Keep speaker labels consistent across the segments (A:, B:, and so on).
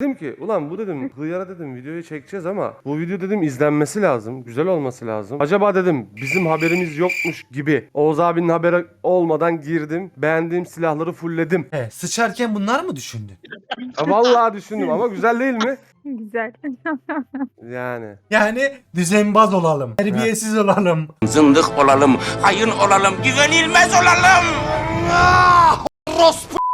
A: Dedim ki ulan bu dedim hıyara dedim videoyu çekeceğiz ama bu video dedim izlenmesi lazım. Güzel olması lazım. Acaba dedim bizim haberimiz yokmuş gibi Oğuz abinin haberi olmadan girdim. Beğendiğim silahları fullledim.
B: He, sıçarken bunlar mı düşündün?
A: Ha, Vallahi düşündüm ama güzel değil mi?
C: Güzel.
A: Yani.
B: Yani düzenbaz olalım. Terbiyesiz olalım.
D: Zındık olalım, hayın olalım, güvenilmez olalım.
B: ya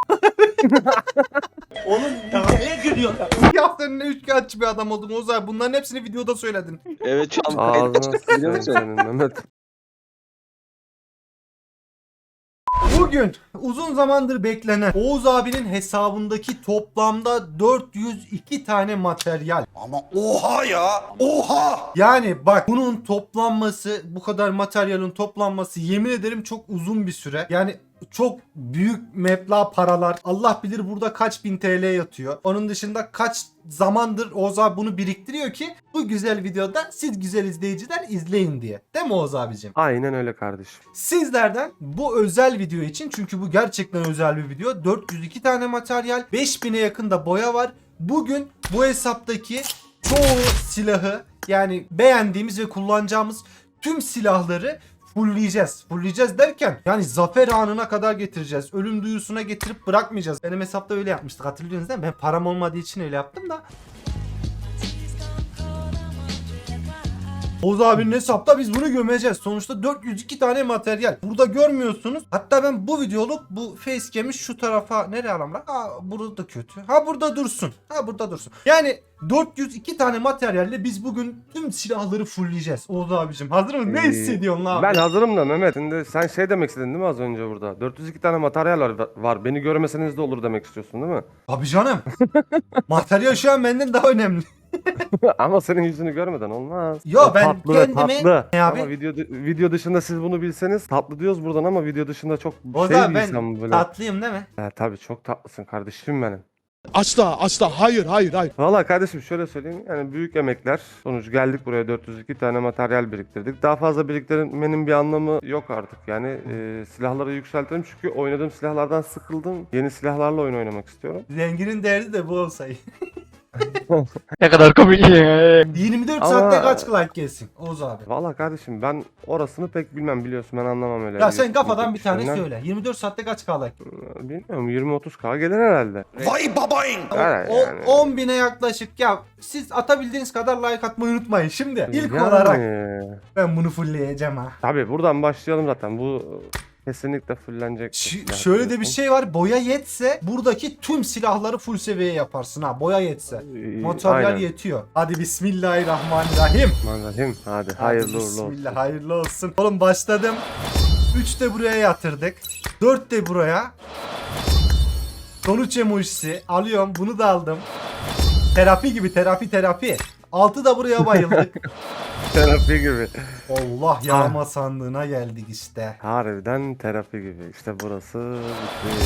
B: sen ne üçkağıtçı bir adam oldun Oğuz abi. Bunların hepsini videoda söyledin.
E: Evet şu an
A: Ağzına sıçayım
E: musun?
A: senin Mehmet.
B: Bugün uzun zamandır beklenen Oğuz abinin hesabındaki toplamda 402 tane materyal.
D: Ama oha ya, oha!
B: Yani bak bunun toplanması bu kadar materyalin toplanması yemin ederim çok uzun bir süre. Yani çok büyük meblağ paralar. Allah bilir burada kaç bin TL yatıyor. Onun dışında kaç zamandır Oğuz abi bunu biriktiriyor ki bu güzel videoda siz güzel izleyiciler izleyin diye. Değil mi Oğuz abicim?
A: Aynen öyle kardeşim.
B: Sizlerden bu özel video için çünkü bu gerçekten özel bir video. 402 tane materyal, 5000'e yakın da boya var. Bugün bu hesaptaki çoğu silahı yani beğendiğimiz ve kullanacağımız tüm silahları fullleyeceğiz. Fullleyeceğiz derken yani zafer anına kadar getireceğiz. Ölüm duyusuna getirip bırakmayacağız. Benim hesapta öyle yapmıştık hatırlıyorsunuz değil mi? Ben param olmadığı için öyle yaptım da. Oğuz abinin hesapta biz bunu gömeceğiz. Sonuçta 402 tane materyal. Burada görmüyorsunuz. Hatta ben bu videoluk bu facecam'i şu tarafa nereye alalım? Aa burada kötü. Ha burada dursun. Ha burada dursun. Yani 402 tane materyalle biz bugün tüm silahları fullleyeceğiz. Oğuz abicim hazır mısın? Ne
A: Ee,
B: hissediyorsun lan?
A: Ben hazırım da Mehmet. Şimdi sen şey demek istedin değil mi az önce burada? 402 tane materyal var, var. Beni görmeseniz de olur demek istiyorsun değil mi?
B: Abi canım. Materyal şu an benden daha önemli.
A: Ama senin yüzünü görmeden olmaz.
B: Yo,
A: O
B: ben
A: tatlı ve
B: kendimi-
A: tatlı.
B: Ne abi?
A: Ama video, video dışında siz bunu bilseniz tatlı diyoruz buradan ama video dışında çok
B: Oğuz
A: şey bir insan
B: ben
A: böyle.
B: tatlıyım değil mi?
A: Ha, tabii çok tatlısın kardeşim benim.
F: Asla asla hayır hayır hayır.
A: Valla kardeşim şöyle söyleyeyim yani büyük emekler sonuç geldik buraya 402 tane materyal biriktirdik. Daha fazla biriktirmenin bir anlamı yok artık yani e, silahları yükseltelim çünkü oynadığım silahlardan sıkıldım. Yeni silahlarla oyun oynamak istiyorum.
B: Zenginin derdi de bu olsaydı.
E: Ne kadar komik ya.
B: 24
A: Ama-
B: saatte kaç like gelsin Oğuz abi?
A: Valla kardeşim ben orasını pek bilmem biliyorsun ben anlamam öyle.
B: Ya sen
A: YouTube
B: kafadan bir tane
A: işlerinden.
B: söyle. 24 saatte kaç k like?
A: Bilmiyorum 20-30k gelir herhalde.
D: Vay babayın!
B: O,
A: Evet,
B: o-
A: yani.
B: 10 bine yaklaşık ya siz atabildiğiniz kadar like atmayı unutmayın. Şimdi ilk
A: Yani,
B: olarak ben bunu fullleyeceğim ha.
A: Tabii buradan başlayalım zaten bu kesinlikle fullenecek.
B: Ş- şöyle de bir şey var. Boya yetse buradaki tüm silahları full seviyeye yaparsın ha. Boya yetse. Materyal
A: aynen.
B: yetiyor. Hadi bismillahirrahmanirrahim.
A: Hadi
B: Hadi
A: hayırlı uğurlu olsun.
B: Bismillah hayırlı olsun. Oğlum başladım. 3 de buraya yatırdık. 4 de buraya. Sonuç emojisi. Alıyorum bunu da aldım. Terapi gibi terapi terapi. 6 da buraya bayıldık.
A: Terapi gibi.
B: Allah yağma sandığına geldik işte.
A: Harbiden terapi gibi. İşte burası.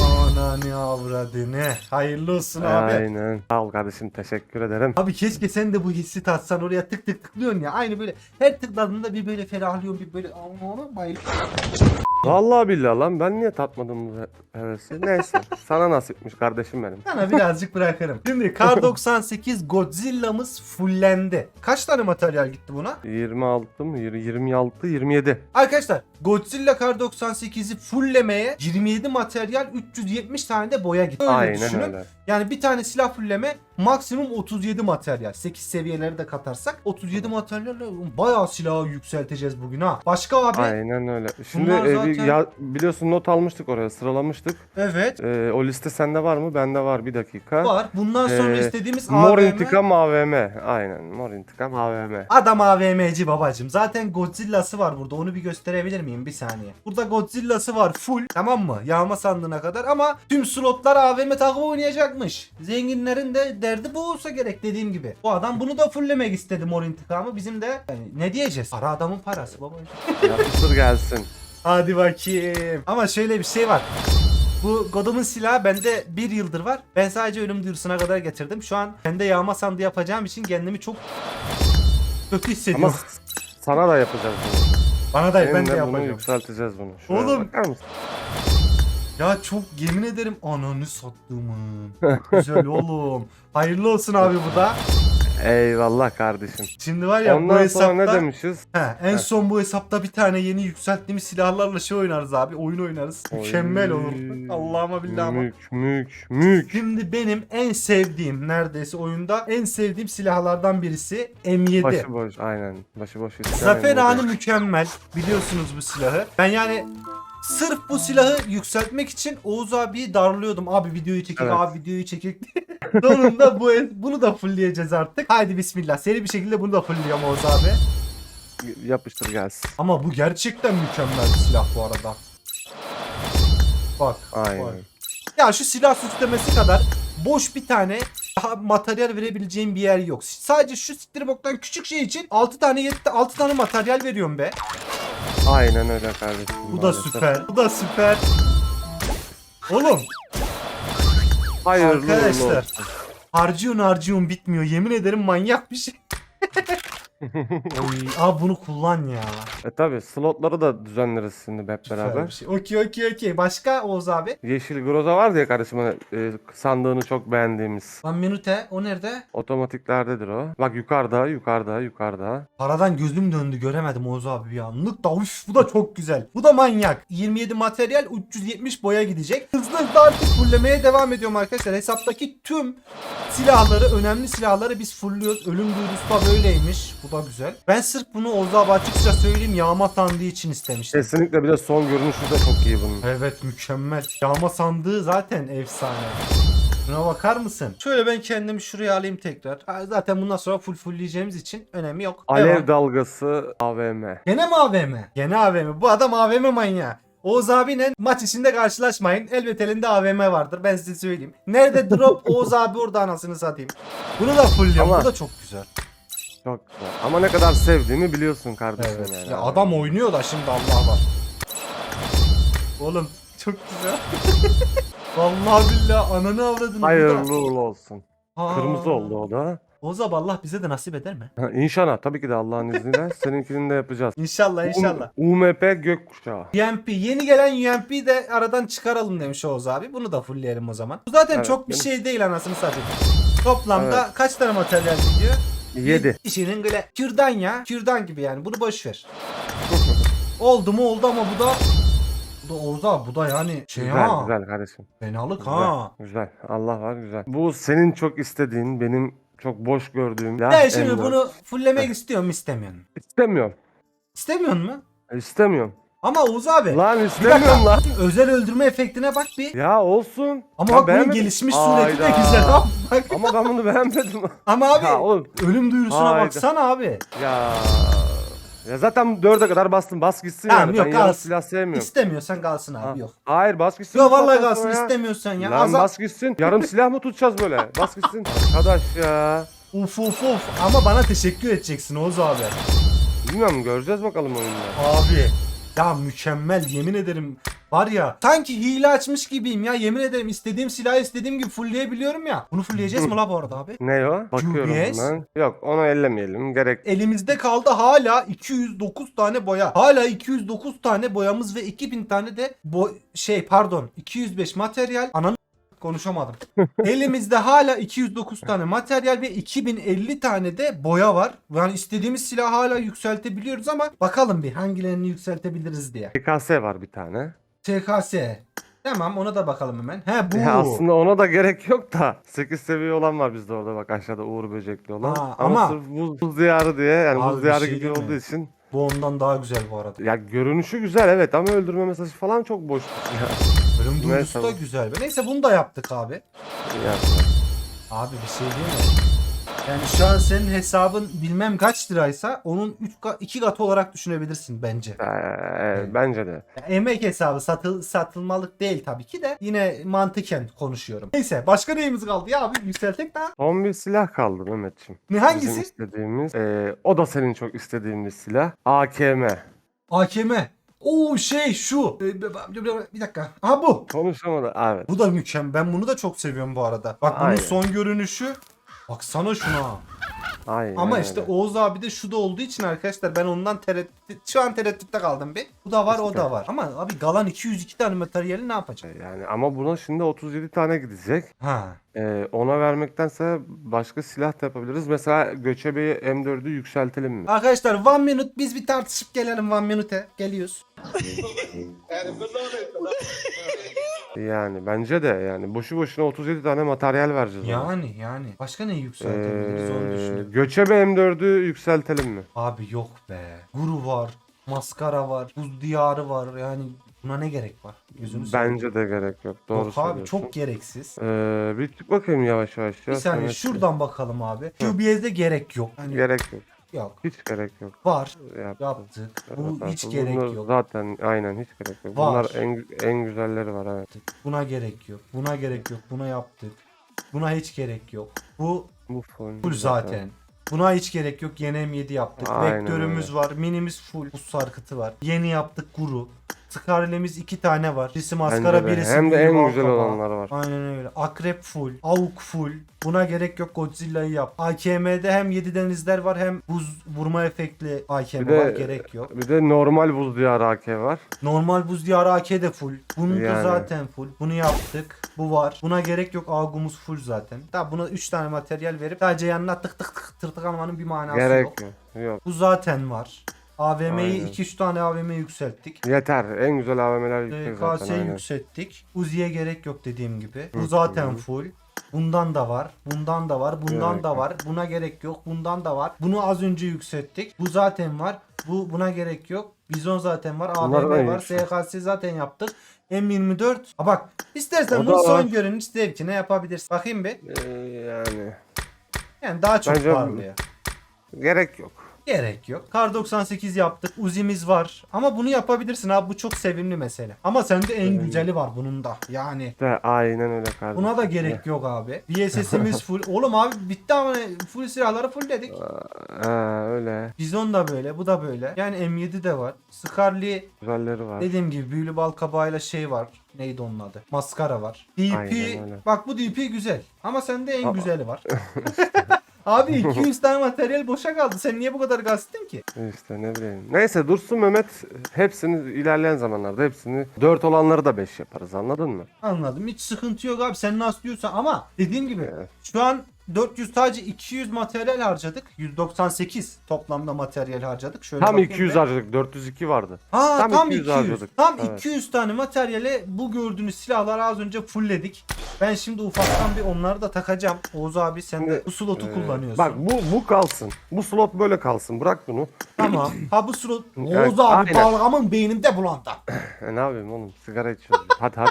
B: Ananı avradını. Hayırlı olsun abi.
A: Aynen. Sağ ol kardeşim teşekkür ederim.
B: Abi keşke sen de bu hissi tatsan oraya tık tık tıklıyorsun ya. Aynı böyle her tıkladığında bir böyle ferahlıyorsun bir böyle Allah'ına bayılıyorum.
A: Vallahi billahi lan ben niye tatmadım bu he- hevesi? Neyse sana nasipmiş kardeşim benim.
B: Sana birazcık bırakırım. Şimdi Kar 98 Godzilla'mız fullendi. Kaç tane materyal gitti buna?
A: 26 mı? Yir- 26, 27.
B: Arkadaşlar Godzilla Kar 98'i fulllemeye 27 materyal 370 tane de boya gitti. Öyle
A: Aynen
B: düşünün.
A: öyle.
B: Yani bir tane silah fulleme maksimum 37 materyal. 8 seviyeleri de katarsak 37 materyalle bayağı silahı yükselteceğiz bugün ha. Başka abi?
A: Aynen öyle. Şimdi
B: Bunlar
A: e, bir
B: zaten-
A: ya, biliyorsun not almıştık oraya sıralamıştık.
B: Evet.
A: E, o liste sende var mı? Bende var bir dakika.
B: Var. Bundan sonra
A: Ee,
B: istediğimiz
A: Mor
B: AVM.
A: intikam AVM. Aynen mor intikam AVM.
B: Adam AVM'ci babacım. Zaten Godzilla'sı var burada. Onu bir gösterebilir miyim? Bir saniye. Burada Godzilla'sı var full. Tamam mı? Yağma sandığına kadar ama tüm slotlar AVM takımı oynayacakmış. Zenginlerin de derdi bu olsa gerek dediğim gibi. Bu adam bunu da fulllemek istedi mor intikamı. Bizim de yani ne diyeceğiz? Para adamın parası babacım.
A: Yapıştır gelsin.
B: Hadi bakayım. Ama şöyle bir şey var. Bu Godum'un silahı bende bir yıldır var. Ben sadece ölüm duyurusuna kadar getirdim. Şu an kendi yağma sandığı yapacağım için kendimi çok kötü hissediyorum.
A: Ama sana da yapacağız bunu.
B: Bana da ben de
A: Seninle bunu
B: yapacağım.
A: yükselteceğiz bunu. Şuraya
B: Oğlum.
A: bakar mısın?
B: Ya çok yemin ederim ananı sattığımın. Güzel oğlum. Hayırlı olsun abi bu da.
A: Eyvallah kardeşim.
B: Şimdi var ya bu
A: Ondan
B: hesapta
A: sonra ne demişiz?
B: He, en
A: Heh.
B: son bu hesapta bir tane yeni yükselttiğimiz silahlarla şey oynarız abi. Oyun oynarız. Mükemmel olur.
A: Oy.
B: Allah'ıma billahıma.
A: Mük mük mük.
B: Şimdi benim en sevdiğim neredeyse oyunda en sevdiğim silahlardan birisi M7.
A: Başıboş aynen. Başıboş.
B: Zafer Anı mükemmel. Biliyorsunuz bu silahı. Ben yani sırf bu silahı yükseltmek için Oğuz abiyi darlıyordum. Abi videoyu çekek,
A: Evet.
B: abi videoyu diye. Sonunda bu bunu da fullleyeceğiz artık. Haydi bismillah. Seri bir şekilde bunu da fullliyorum Oğuz abi.
A: Yapıştır gelsin.
B: Ama bu gerçekten mükemmel bir silah bu arada. Bak.
A: Aynen.
B: bak. Ya şu silah süslemesi kadar boş bir tane daha materyal verebileceğim bir yer yok. Sadece şu siktir boktan küçük şey için 6 tane 7 6 tane materyal veriyorum be.
A: Aynen öyle kardeşim.
B: Bu da
A: maalesef.
B: süper. Bu da süper. Oğlum
A: Hayırlı
B: Arkadaşlar. harcıyorsun harcıyorsun bitmiyor. Yemin ederim manyak bir şey. Oy, abi bunu kullan ya.
A: E tabi slotları da düzenleriz şimdi hep
B: Süper
A: beraber.
B: bir şey. Okey okey okey. Başka Oğuz abi?
A: Yeşil groza var diye kardeşim hani, e, sandığını çok beğendiğimiz.
B: Lan Minute o nerede?
A: Otomatiklerdedir o. Bak yukarıda, yukarıda, yukarıda.
B: Paradan gözüm döndü göremedim Oğuz abi bir anlık da üf, bu da çok güzel. Bu da manyak. 27 materyal 370 boya gidecek. Hızlı hızlı artık fullemeye devam ediyorum arkadaşlar. Hesaptaki tüm silahları, önemli silahları biz fulluyoruz. Ölüm duyurusu da böyleymiş. Bu da güzel. Ben sırf bunu Oğuz abi açıkça söyleyeyim yağma sandığı için istemiştim.
A: Kesinlikle bir de son görünüşü de çok iyi bunun.
B: Evet mükemmel. Yağma sandığı zaten efsane. Şuna bakar mısın? Şöyle ben kendimi şuraya alayım tekrar. Ha, Zaten bundan sonra full fullleyeceğimiz için önemi yok.
A: Alev
B: Devam.
A: dalgası AVM.
B: Gene mi AVM? Gene AVM. Bu adam AVM manyağı. Oğuz abiyle maç içinde karşılaşmayın. Elbet elinde AVM vardır. Ben size söyleyeyim. Nerede drop Oğuz abi orada anasını satayım. Bunu da.
A: Ama-
B: Bu da çok güzel.
A: Çok güzel. Ama ne kadar sevdiğimi biliyorsun kardeşim
B: Evet.
A: yani.
B: Ya adam oynuyor da şimdi Allah var. Oğlum çok güzel. Vallahi billahi ananı avradını.
A: Hayırlı uğurlu olsun.
B: Aa.
A: Kırmızı oldu o da.
B: Oğuz abi Allah bize de nasip eder mi?
A: Ha, İnşallah tabii ki de Allah'ın izniyle seninkini de yapacağız.
B: İnşallah inşallah.
A: U- UMP gökkuşağı.
B: UMP yeni gelen UMP'yi de aradan çıkaralım demiş Oğuz abi. Bunu da fullleyelim o zaman. Bu zaten
A: Evet,
B: çok bir
A: benim-
B: şey değil anasını satayım. Toplamda kaç tane materyal gidiyor?
A: 7.
B: İşinin gıle. Kürdan ya. Kürdan gibi yani. Bunu boş ver. oldu mu oldu ama bu da bu da abi bu da yani şey
A: Güzel
B: ha.
A: güzel kardeşim.
B: Fenalık
A: Güzel,
B: ha.
A: güzel. Allah var güzel. Bu senin çok istediğin, benim çok boş gördüğüm.
B: Ben şimdi
A: M4.
B: bunu fulllemek istiyorum istemiyorum.
A: istemiyorum.
B: İstemiyorsun mu?
A: İstemiyorum.
B: Ama Oğuz abi
A: Lan istemiyorum lan.
B: Özel öldürme efektine bak bir.
A: Ya olsun.
B: Ama bak bunun
A: beğenmedim.
B: gelişmiş sureti de
A: Hayda.
B: güzel ha. Bak.
A: Ama ben bunu beğenmedim.
B: Ama abi
A: ya oğlum.
B: ölüm duyurusuna
A: Hayda.
B: baksana abi.
A: Ya. Ya zaten dörde kadar bastım. Bas gitsin
B: Tamam,
A: yani.
B: yok,
A: ben yarım
B: kalsın.
A: silah sevmiyorum.
B: İstemiyorsan kalsın abi
A: Ha.
B: yok.
A: Hayır bas gitsin.
B: Yok vallahi
A: saatten
B: kalsın
A: sonra ya.
B: istemiyorsan ya.
A: Lan
B: Azal-
A: bas gitsin. Yarım silah mı tutacağız böyle? Bas gitsin. Arkadaş ya.
B: Uf uf uf ama bana teşekkür edeceksin Oğuz abi.
A: Bilmiyorum göreceğiz bakalım oyunda.
B: Abi ya mükemmel yemin ederim. Var ya sanki hile açmış gibiyim ya yemin ederim istediğim silahı istediğim gibi fullleyebiliyorum ya. Bunu fullleyeceğiz mi la bu arada abi?
A: Ne o? Bakıyorum
B: UBS?
A: hemen. Yok onu ellemeyelim. Gerek
B: Elimizde kaldı hala 209 tane boya. Hala 209 tane boyamız ve 2000 tane de bo şey pardon 205 materyal. Ananı konuşamadım. Elimizde hala 209 tane materyal ve 2050 tane de boya var. Yani istediğimiz silahı hala yükseltebiliyoruz ama bakalım bir hangilerini yükseltebiliriz diye.
A: TKS var bir tane.
B: TKS. Tamam ona da bakalım hemen. He bu.
A: Ya aslında ona da gerek yok da 8 seviye olan var bizde orada bak aşağıda Uğur Böcekli olan.
B: Ha,
A: ama,
B: ama-
A: sırf buz, buz diyarı diye yani
B: Abi
A: buz diyarı
B: şey
A: gibi olduğu için.
B: Bu ondan daha güzel bu arada.
A: Ya görünüşü güzel evet ama öldürme mesajı falan çok boş. Ya.
B: Ölüm duygusu da güzel. Neyse bunu da yaptık abi.
A: Ya.
B: Abi bir şey değil mi? Yani şu an senin hesabın bilmem kaç liraysa onun 3 2 katı olarak düşünebilirsin bence.
A: Ee, bence de.
B: Emek hesabı satıl, satılmalık değil tabii ki de yine mantıken konuşuyorum. Neyse başka neyimiz kaldı ya abi yükseltek daha.
A: Son bir silah kaldı Mehmetçim.
B: Ne
A: Bizim
B: hangisi?
A: istediğimiz. ee, o da senin çok istediğin bir silah. AKM.
B: AKM. Oo şey şu. Ee, Bir dakika. Ha bu.
A: Konuşamadı. Evet.
B: Bu da mükemmel. Ben bunu da çok seviyorum bu arada. Bak bunun
A: Aynen.
B: son görünüşü. Baksana şuna.
A: Aynen
B: Ama işte
A: öyle.
B: Oğuz abi de şu da olduğu için arkadaşlar ben ondan tereddüt şu an tereddütte kaldım bir. Bu da var o da var. Ama abi Galan 202 tane materyali ne yapacak?
A: Yani ama buna şimdi 37 tane gidecek.
B: Ha.
A: Ee, ona vermektense başka silah da yapabiliriz. Mesela Göçebe'yi M4'ü yükseltelim mi?
B: Arkadaşlar one minute biz bir tartışıp gelelim one minute'e. Geliyoruz.
A: Yani bence de yani boşu boşuna 37 tane materyal vereceğiz ona.
B: Yani yani. Başka ne yükseltebiliriz onu
A: Ee,
B: düşünüyorum.
A: Göçebe M4'ü yükseltelim mi?
B: Abi yok be. Guru var. Maskara var. Buz diyarı var. Yani buna ne gerek var? Gözünü seveyim.
A: Bence de gerek yok. Doğru
B: Yok abi
A: söylüyorsun.
B: çok gereksiz.
A: Ee, bir tık bakayım yavaş yavaş. ya.
B: Bir saniye şuradan bakalım abi. QBS'de gerek yok. Hani
A: Gerek yok.
B: Yok.
A: Hiç gerek yok.
B: Var.
A: Yaptık.
B: Yaptık. Bu
A: Evet,
B: hiç
A: bu-
B: gerek
A: bunlar
B: yok.
A: Zaten aynen hiç gerek yok.
B: Var.
A: Bunlar en en güzelleri var evet.
B: Buna gerek yok. Buna gerek yok. Buna yaptık. Buna hiç gerek yok. Bu
A: Bu full,
B: full zaten. Buna hiç gerek yok. Yeni M7 yaptık.
A: Aynen
B: Vektörümüz var. Minimiz full. Buz sarkıtı var. Yeni yaptık guru. Skarlemiz iki tane var. Birisi maskara
A: Bence de.
B: birisi
A: Hem de en güzel olanlar var.
B: Aynen öyle. Akrep full. Avuk full. Buna gerek yok. Godzilla'yı yap. AKM'de hem 7 denizler var hem buz vurma efektli AKM
A: Bir de-
B: var. Gerek yok.
A: Bir de normal buz diyarı AK var.
B: Normal buz diyarı AK de full. Bunun da
A: Yani.
B: zaten full. Bunu yaptık. Bu var. Buna gerek yok. Agumuz full zaten. Daha buna 3 tane materyal verip sadece yanına tık tık tık tırtık almanın bir manası
A: Gerek
B: yok.
A: yok. Yok.
B: Bu zaten var. AVM'yi
A: Aynen.
B: 2-3 tane AVM yükselttik.
A: Yeter. En güzel AVM'ler yüksek zaten.
B: DKS
A: aynen.
B: yükselttik. Uzi'ye gerek yok dediğim gibi. Bu zaten full. Bundan da var. Bundan da var. Bundan
A: Gerek
B: da
A: yok.
B: var. Buna gerek yok. Bundan da var. Bunu az önce yükselttik. Bu zaten var. Bu buna gerek yok. Bizon zaten var.
A: Bunlar
B: AVM var.
A: yüksek.
B: SKS zaten yaptık. M24. Ha bak istersen
A: O
B: bunu son görünüş zevkine yapabilirsin. Bakayım bir.
A: Ee, yani
B: Yani daha çok
A: Bence-
B: parlıyor.
A: gerek yok.
B: Gerek yok. Kar 98 yaptık. Uzi'miz var. Ama bunu yapabilirsin abi. Bu çok sevimli mesele. Ama sende en güzeli var bunun da. Yani
A: De aynen öyle kardeşim.
B: Buna da gerek yok abi. VSS'imiz full. Oğlum abi bitti ama full silahları full dedik.
A: Ha, öyle.
B: Bizon da böyle, bu da böyle. Yani M7 de var. Scarly
A: Güzelleri var.
B: dediğim gibi büyülü bal kabağıyla şey var. Neydi onun adı? Maskara var. DP.
A: Aynen öyle.
B: Bak bu DP güzel. Ama sende en
A: Ama-
B: güzeli var. abi 200 tane materyal boşa kaldı. Sen niye bu kadar gazettin ki?
A: İşte ne bileyim. Neyse dursun Mehmet. Hepsini ilerleyen zamanlarda hepsini 4 olanları da 5 yaparız anladın mı?
B: Anladım. Hiç sıkıntı yok abi. Sen nasıl diyorsan ama dediğim gibi
A: Evet.
B: şu an 400 sadece 200 materyal harcadık. 198 toplamda materyal harcadık. Şöyle
A: Tam
B: bakayım
A: 200
B: bir.
A: harcadık. 402 vardı.
B: Ha, tam,
A: tam
B: 200.
A: 200 harcadık.
B: Tam
A: Evet.
B: 200 tane materyale bu gördüğünüz silahları az önce fullledik. Ben şimdi ufaktan bir onları da takacağım. Oğuz abi sen de bu slotu
A: Ee,
B: kullanıyorsun.
A: Bak bu bu kalsın. Bu slot böyle kalsın. Bırak bunu.
B: Tamam. Ha bu slot. Oğuz abi
A: aynen.
B: balgamın beynimde bulandı.
A: E, ne yapayım oğlum? Sigara içiyoruz. hadi hadi.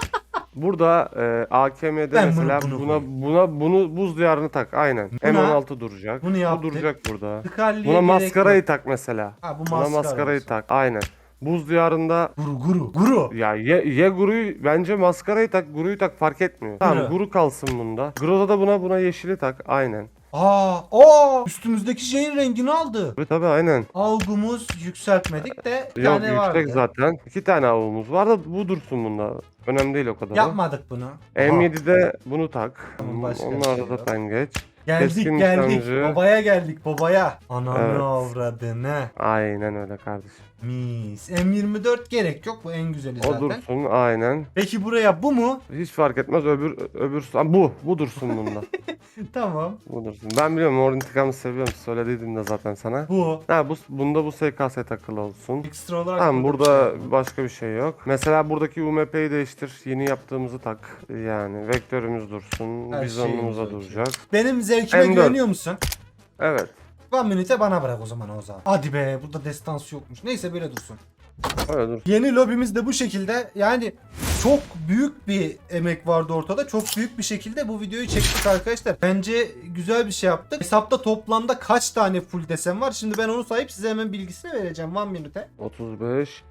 A: Burada e, AKM'de
B: Ben bunu-
A: mesela
B: bunu
A: buna buna bunu buz diyarını tak aynen.
B: Buna-
A: M16 duracak.
B: bunu
A: bu
B: yaptık.
A: duracak burada. Buna
B: gerek
A: maskarayı
B: yok.
A: tak mesela.
B: Ha bu
A: Buna
B: maskara.
A: maskarayı
B: olsun.
A: tak. Aynen. Buz diyarında
B: Guru guru. Guru.
A: ya ye, ye guruyu bence maskarayı tak, guruyu tak fark etmiyor. Tamam
B: Guru.
A: guru kalsın bunda. Groza da buna buna yeşili tak. Aynen.
B: Aa, aa üstümüzdeki şeyin rengini aldı.
A: Tabii tabii aynen.
B: Algımız yükseltmedik de bir
A: Yok
B: tane
A: yüksek
B: vardı.
A: zaten. İki tane avumuz var da bu dursun bunda. Önemli değil o kadar.
B: Yapmadık bunu. Aha.
A: M7'de bunu tak.
B: Tamam, başka bir
A: Onlarda
B: şey
A: da
B: yok.
A: sen geç.
B: Geldik
A: Keskin
B: geldik.
A: nişancı.
B: Babaya geldik babaya. Ananı
A: Evet.
B: avradını.
A: Aynen öyle kardeşim.
B: Mis. M24 gerek yok bu en güzeli
A: O
B: zaten.
A: dursun aynen.
B: Peki buraya bu mu?
A: Hiç fark etmez öbür öbür bu bu dursun bunda.
B: tamam.
A: bu dursun. Ben biliyorum o intikamı seviyorum. Söylediydim de zaten sana.
B: Bu.
A: Ha bu bunda bu SKS takılı olsun.
B: Ekstra olarak
A: Tamam
B: burada bir şey
A: başka bir şey yok. Mesela buradaki UMP'yi değiştir. Yeni yaptığımızı tak. Yani vektörümüz dursun.
B: Her
A: Bizonumuz da
B: şeyimiz okey.
A: duracak.
B: Benim zevkime
A: M4.
B: güveniyor musun?
A: Evet.
B: One Minute'e bana bırak o zaman Oğuz abi. Hadi be burada destansı yokmuş. Neyse böyle dursun.
A: Öyle dursun.
B: Yeni lobimiz de bu şekilde. Yani çok büyük bir emek vardı ortada. Çok büyük bir şekilde bu videoyu çektik arkadaşlar. Bence güzel bir şey yaptık. Hesapta toplamda kaç tane full desem var? Şimdi ben onu sayıp size hemen bilgisini vereceğim. One minute.
A: 35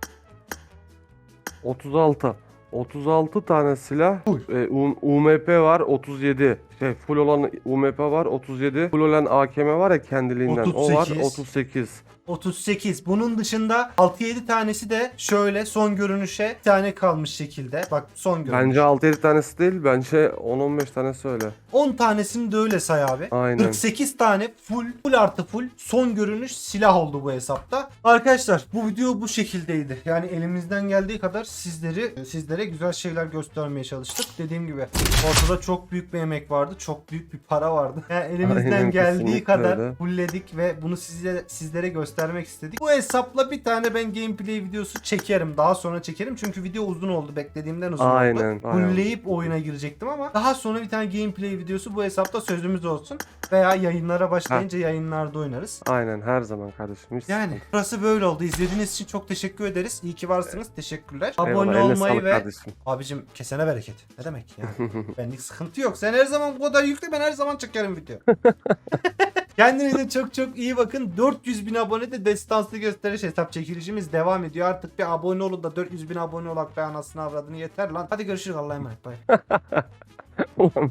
A: 36 36 tane silah.
B: Full.
A: E, U- UMP var 37. Şey full olan UMP var 37. Full olan AKM var ya kendiliğinden. O var
B: 38.
A: 38.
B: 38. Bunun dışında 6-7 tanesi de şöyle son görünüşe bir tane kalmış şekilde. Bak son görünüş.
A: Bence 6-7 tanesi değil. Bence 10-15 tanesi öyle.
B: 10 tanesini de öyle say abi.
A: Aynen.
B: 48 tane full, full artı full son görünüş silah oldu bu hesapta. Arkadaşlar bu video bu şekildeydi. Yani elimizden geldiği kadar sizleri sizlere güzel şeyler göstermeye çalıştık. Dediğim gibi ortada çok büyük bir emek vardı. Çok büyük bir para vardı. Yani elimizden
A: Aynen,
B: geldiği kadar
A: öyle.
B: fullledik ve bunu size sizlere göstermek istedik. Bu hesapla bir tane ben gameplay videosu çekerim. Daha sonra çekerim. Çünkü video uzun oldu. Beklediğimden uzun oldu.
A: Aynen, aynen.
B: Fullleyip oyuna girecektim ama daha sonra bir tane gameplay videosu bu hesapta sözümüz olsun. Veya yayınlara başlayınca yayınlarda oynarız.
A: Aynen her zaman kardeşim. Hiç
B: Yani burası böyle oldu. İzlediğiniz için çok teşekkür ederiz. İyi ki varsınız. Teşekkürler.
A: sıkıntı.
B: Abone
A: eline
B: olmayı
A: sağlık
B: ve
A: kardeşim.
B: abicim kesene bereket. Ne demek yani? Benlik sıkıntı yok. Sen her zaman bu kadar yükle ben her zaman çekerim video. Kendinize çok çok iyi bakın. 400 bin abone de destanslı gösteriş hesap çekilişimiz devam ediyor. Artık bir abone olun da 400 bin abone olak be anasını avradını yeter lan. Hadi görüşürüz Allah'a emanet.
A: Ulan